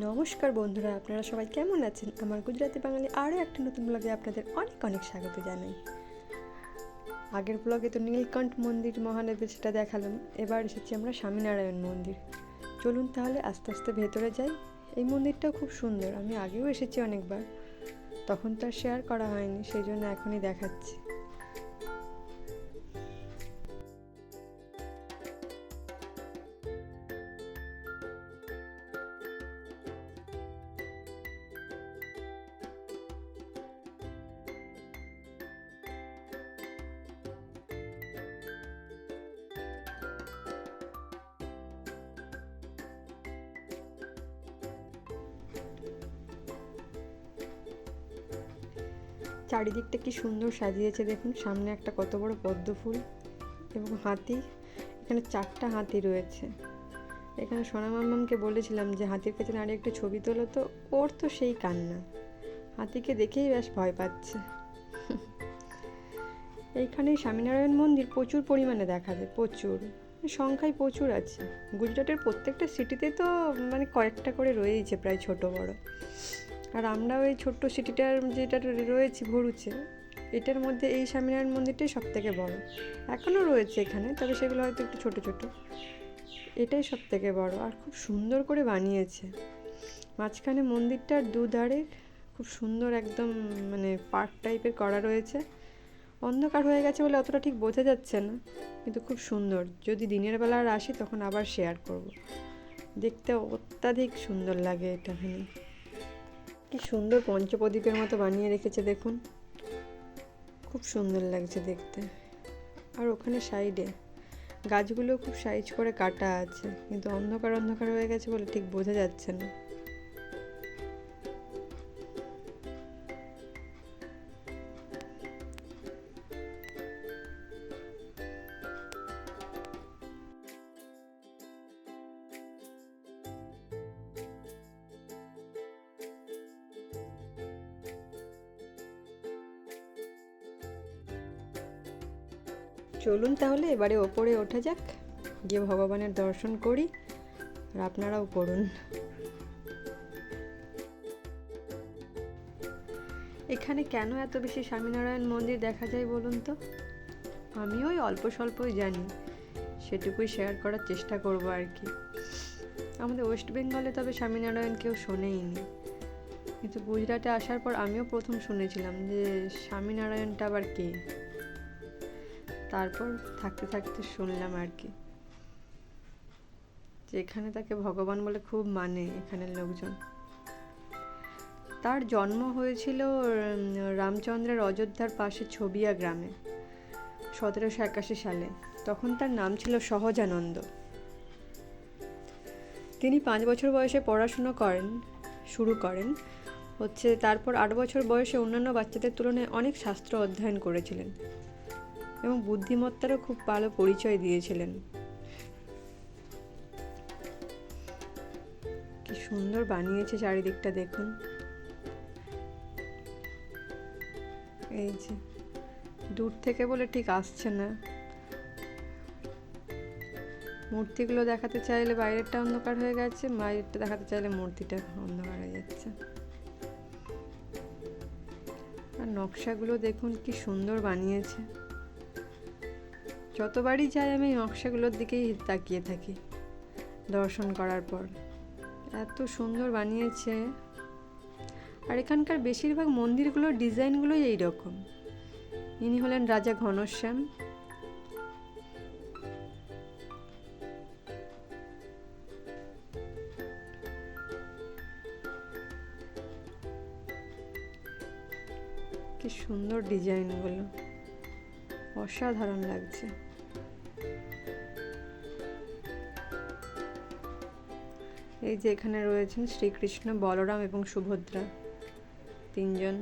নমস্কার বন্ধুরা, আপনারা সবাই কেমন আছেন? আমার গুজরাটি বাঙালি আরও একটা নতুন ব্লগে আপনাদের অনেক অনেক স্বাগত জানাই। আগের ব্লগে তো নীলকণ্ঠ মন্দির মহাদেবের সেটা দেখালাম, এবার এসেছি আমরা স্বামীনারায়ণ মন্দির। চলুন তাহলে আস্তে আস্তে ভেতরে যাই। এই মন্দিরটাও খুব সুন্দর, আমি আগেও এসেছি অনেকবার, তখন তো আর শেয়ার করা হয়নি, সেই জন্য এখনই দেখাচ্ছি। চারিদিকটা কি সুন্দর সাজিয়েছে দেখুন। সামনে একটা কত বড় পদ্ম ফুল এবং হাতি, এখানে চারটা হাতি রয়েছে। এখানে সোনামাম্মামকে বলেছিলাম যে হাতির কাছে দাঁড়িয়ে একটু ছবি তোলো তো, ওর তো সেই কান্না। হাতিকে দেখেই বেশ ভয় পাচ্ছে। এইখানে স্বামীনারায়ণ মন্দির প্রচুর পরিমাণে দেখা যায়, প্রচুর। সংখ্যায় প্রচুর আছে। গুজরাটের প্রত্যেকটা সিটিতে তো মানে কয়েকটা করে রয়েইছে, প্রায় ছোট বড়। আর আমরা ওই ছোট্ট সিটিটার যেটা রয়েছি ভরুচে, এটার মধ্যে এই স্বামীনারায়ণ মন্দিরটাই সব থেকে বড়। এখনও রয়েছে এখানে, তবে সেগুলো হয়তো একটু ছোট ছোট। এটাই সব থেকে বড় আর খুব সুন্দর করে বানিয়েছে। মাঝখানে মন্দিরটার দুধারে খুব সুন্দর একদম মানে পার্ক টাইপের করা রয়েছে। অন্ধকার হয়ে গেছে বলে অতটা ঠিক বোঝা যাচ্ছে না, কিন্তু খুব সুন্দর। যদি দিনের বেলা আর আসি তখন আবার শেয়ার করব। দেখতে অত্যাধিক সুন্দর লাগে এটা এখানে কি সুন্দর পঞ্চপদীপের মতো বানিয়ে রেখেছে দেখুন। খুব সুন্দর লাগছে দেখতে। আর ওখানে সাইডে গাছগুলো খুব সাইজ করে কাটা আছে, কিন্তু অন্ধকার অন্ধকার হয়ে গেছে বলে ঠিক বোঝা যাচ্ছে না। চলুন তাহলে, এবারে ওপরে ওঠা যাক, গিয়ে ভগবানের দর্শন করি, আর আপনারাও করুন এখানে কেন এত বেশি স্বামীনারায়ণ মন্দির দেখা যায় বলুন তো? আমি ওই অল্প স্বল্পই জানি, সেটুকুই শেয়ার করার চেষ্টা করব আর কি। আমাদের ওয়েস্ট বেঙ্গলে তবে স্বামীনারায়ণ কেউ শোনেইনি। কিন্তু গুজরাটে আসার পর আমিও প্রথম শুনেছিলাম যে স্বামীনারায়ণটা আবার কে? তারপর থাকতে থাকতে শুনলাম আর কি। যে এখানে তাকে ভগবান বলে খুব মানে এখানের লোকজন। তার জন্ম হয়েছিল রামচন্দ্রের অযোধ্যার পাশে ছবিয়া গ্রামে, সতেরোশো একাশি সালে। তখন তার নাম ছিল সহজানন্দ। তিনি পাঁচ বছর বয়সে পড়াশুনো করেন, শুরু করেন। হচ্ছে তারপর আট বছর বয়সে অন্যান্য বাচ্চাদের তুলনায় অনেক শাস্ত্র অধ্যয়ন করেছিলেন। এবং বুদ্ধিমত্তারও খুব ভালো পরিচয় দিয়েছিলেন। কি সুন্দর বানিয়েছে চারিদিকটা দেখুন। এই যে, দূর থেকে বলে ঠিক আসছে না। মূর্তিগুলো দেখাতে চাইলে বাইরেরটা অন্ধকার হয়ে গেছে, বাইরেরটা দেখাতে চাইলে মূর্তিটা অন্ধকার হয়ে যাচ্ছে। আর নকশাগুলো দেখুন কি সুন্দর বানিয়েছে। যতবারই যাই আমি নকশাগুলোর দিকেই তাকিয়ে থাকি দর্শন করার পর। এত সুন্দর বানিয়েছে। আর এখানকার বেশিরভাগ মন্দিরগুলোর ডিজাইনগুলোই এই রকম ইনি হলেন রাজা ঘনশ্যাম। কি সুন্দর ডিজাইনগুলো। অসাধারণ লাগছে। এই যে এখানে রয়েছেন শ্রীকৃষ্ণ, বলরাম এবং সুভদ্রা তিনজন।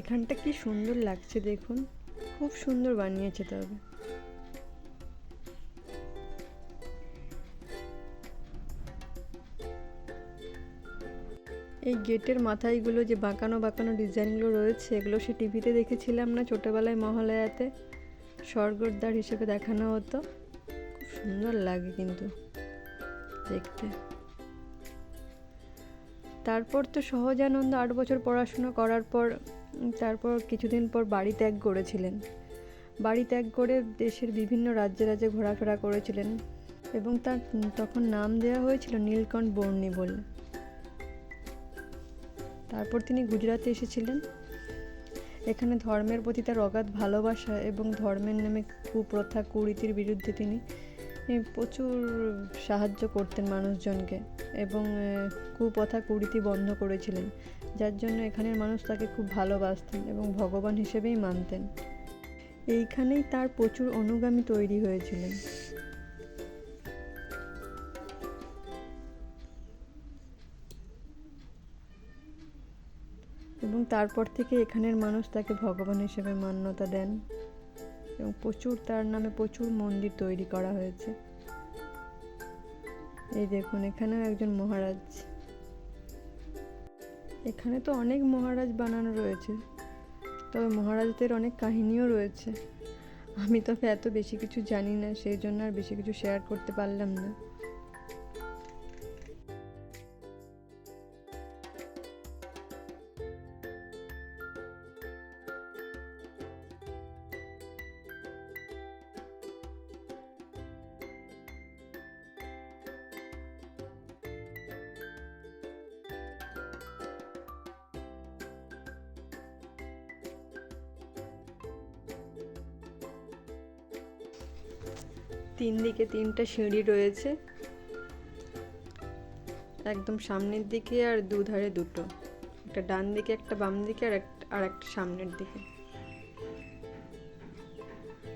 এখানটা কি সুন্দর লাগছে দেখুন। খুব সুন্দর বানিয়েছে তবে। এই গেটের মাথায়গুলো যে বাঁকানো বাঁকানো ডিজাইনগুলো রয়েছে, এগুলো সে টিভিতে দেখেছিলাম না ছোটোবেলায় মহালয়াতে। স্বর্গদ্বার হিসেবে দেখানো হতো। খুব সুন্দর লাগে কিন্তু দেখতে। তারপর তো সহজানন্দ আট বছর পড়াশোনা করার পর, তারপর কিছুদিন পর বাড়ি ত্যাগ করেছিলেন। বাড়ি ত্যাগ করে দেশের বিভিন্ন রাজ্যে রাজ্যে ঘোরাফেরা করেছিলেন এবং তার তখন নাম দেওয়া হয়েছিল নীলকণ্ঠ বর্ণী বলে তারপর তিনি গুজরাটে এসেছিলেন। এখানে ধর্মের প্রতি তার অগাধ ভালোবাসা এবং ধর্মের নামে কুপ্রথা কুরীতির বিরুদ্ধে তিনি প্রচুর সাহায্য করতেন মানুষজনকে এবং কুপ্রথা কুরীতি বন্ধ করেছিলেন, যার জন্য এখানের মানুষ তাকে খুব ভালোবাসতেন এবং ভগবান হিসেবেই মানতেন। এইখানেই তার প্রচুর অনুগামী তৈরি হয়েছিলেন। তারপর থেকে এখানের মানুষ তাকে ভগবান হিসেবে মান্যতা দেন এবং প্রচুর তার নামে প্রচুর মন্দির তৈরি করা হয়েছে। এই দেখুন, এখানেও একজন মহারাজ। এখানে তো অনেক মহারাজ বানানো রয়েছে, তবে মহারাজদের অনেক কাহিনীও রয়েছে। আমি তবে এত বেশি কিছু জানি না, সেই জন্য আর বেশি কিছু শেয়ার করতে পারলাম না। তিন দিকে তিনটা সিঁড়ি রয়েছে। একদম সামনের দিকে আর দুধারে দুটো। একটা ডান দিকে, একটা বাম দিকে আর একটা আর একটা সামনের দিকে।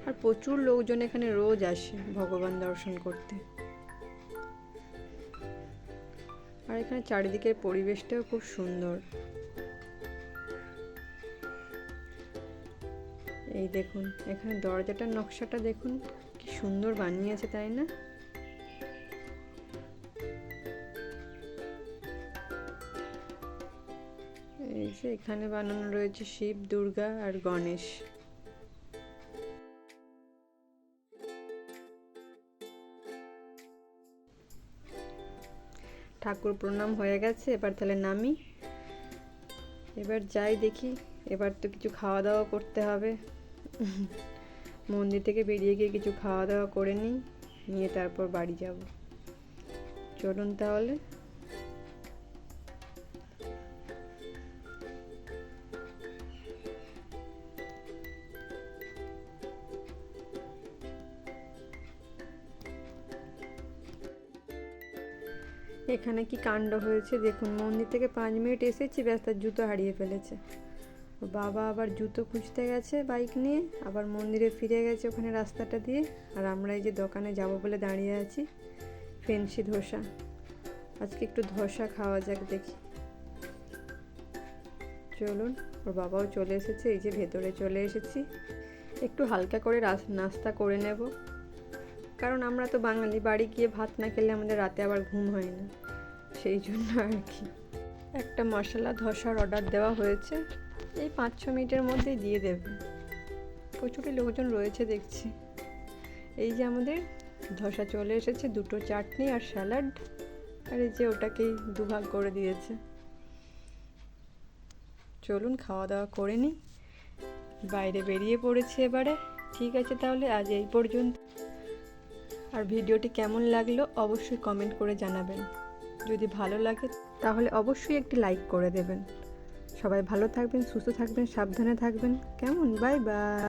আর প্রচুর লোকজন এখানে রোজ আসে ভগবান দর্শন করতে। আর এখানে চারিদিকের পরিবেশটাও খুব সুন্দর। এই দেখুন, এখানে দরজাটার নকশাটা দেখুন। সুন্দর বানিয়েছে, তাই না? এই যে এখানে বানানো রয়েছে শিব, দুর্গা আর গণেশ। ঠাকুর প্রণাম হয়ে গেছে, এবার তাহলে নামি। এবার যাই দেখি, এবার তো কিছু খাওয়া দাওয়া করতে হবে। মন্দির থেকে বেরিয়ে গিয়ে কিছু খাওয়া দাওয়া করে নিই, নিয়ে তারপর বাড়ি যাব। চলুন তাহলে। এখানে কি কাণ্ড হয়েছে? দেখুন, মন্দির থেকে পাঁচ মিনিট এসেছি, ব্যাস তার জুতো হারিয়ে ফেলেছে। বাবা আবার জুতো খুঁজতে গেছে বাইক নিয়ে, আবার মন্দিরে ফিরে গেছে ওখানে রাস্তাটা দিয়ে। আর আমরা এই যে দোকানে যাব বলে দাঁড়িয়ে আছি, ফেন্সি ধোসা। আজকে একটু ধোসা খাওয়া যাক দেখি। চলুন, ওর বাবাও চলে এসেছে, এই যে ভেতরে চলে এসেছি। একটু হালকা করে নাস্তা করে নেব। কারণ আমরা তো বাঙালি, বাড়ি গিয়ে ভাত না খেলে আমাদের রাতে আবার ঘুম হয় না। সেই জন্য আর কি। একটা মশলা ধসার অর্ডার দেওয়া হয়েছে। এই পাঁচ ছ মিনিটের মধ্যেই দিয়ে দেবে। প্রচুরই লোকজন রয়েছে দেখছি। এই যে আমাদের ধসা চলে এসেছে, দুটো চাটনি আর স্যালাড। আর এই যে ওটাকেই দুভাগ করে দিয়েছে। চলুন খাওয়া দাওয়া করে নিই। বাইরে বেরিয়ে পড়েছি এবারে। ঠিক আছে তাহলে, আজ এই পর্যন্ত। আর ভিডিওটি কেমন লাগল অবশ্যই কমেন্ট করে জানাবেন। যদি ভালো লাগে, তাহলে অবশ্যই একটি লাইক করে দেবেন। সবাই ভালো থাকবেন সুস্থ থাকবেন সাবধানে থাকবেন। কেমন? Bye bye.